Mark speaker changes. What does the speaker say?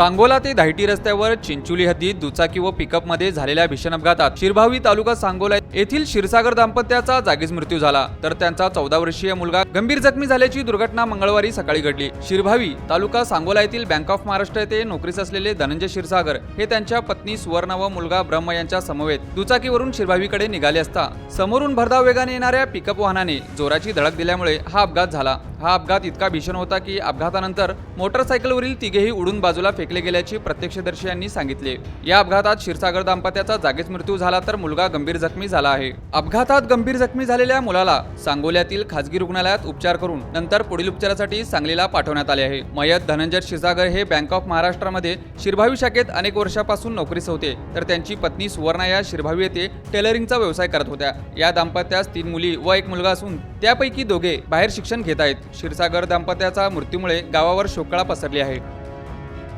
Speaker 1: सांगोला ते धायटी रस्त्यावर चिंचोली हद्दीत दुचाकी व पिकअपमध्ये झालेल्या भीषण अपघातात शिरभावी तालुका सांगोला येथील क्षीरसागर दाम्पत्याचा जागीच मृत्यू झाला. तर त्यांचा चौदा वर्षीय मुलगा गंभीर जखमी झाल्याची दुर्घटना मंगळवारी सकाळी घडली. शिरभावी तालुका सांगोला येथील बँक ऑफ महाराष्ट्र येथे नोकरीस असलेले धनंजय क्षीरसागर हे त्यांच्या पत्नी सुवर्ण व मुलगा ब्रह्म यांच्या समवेत दुचाकीवरून शिरभावीकडे निघाले असता समोरून भरधाव वेगाने येणाऱ्या पिकअप वाहनाने जोराची धडक दिल्यामुळे हा अपघात झाला. हा अपघात इतका भीषण होता की अपघातानंतर मोटरसायकलवरील तिघेही उडून बाजूला फेक फेकले गेल्याचे प्रत्यक्षदर्शी यांनी सांगितले. या अपघातात क्षीरसागर दाम्पत्याचा जागीच मृत्यू झाला तर मुलगा गंभीर जखमी झाला आहे. अपघातात गंभीर जखमी झालेल्या मुलाला सांगोल्यातील खासगी रुग्णालयात उपचार करून नंतर पुढील उपचारासाठी सांगलीला पाठवण्यात आले आहे. मयत धनंजय क्षीरसागर हे बँक ऑफ महाराष्ट्रामध्ये शिरभावी शाखेत अनेक वर्षापासून नोकरीस होते. तर त्यांची पत्नी सुवर्णा या शिरभावी येथे टेलरिंगचा व्यवसाय करत होत्या. या दाम्पत्यास तीन मुली व एक मुलगा असून त्यापैकी दोघे बाहेर शिक्षण घेत आहेत. क्षीरसागर दाम्पत्याचा मृत्यूमुळे गावावर शोकळा पसरली आहे.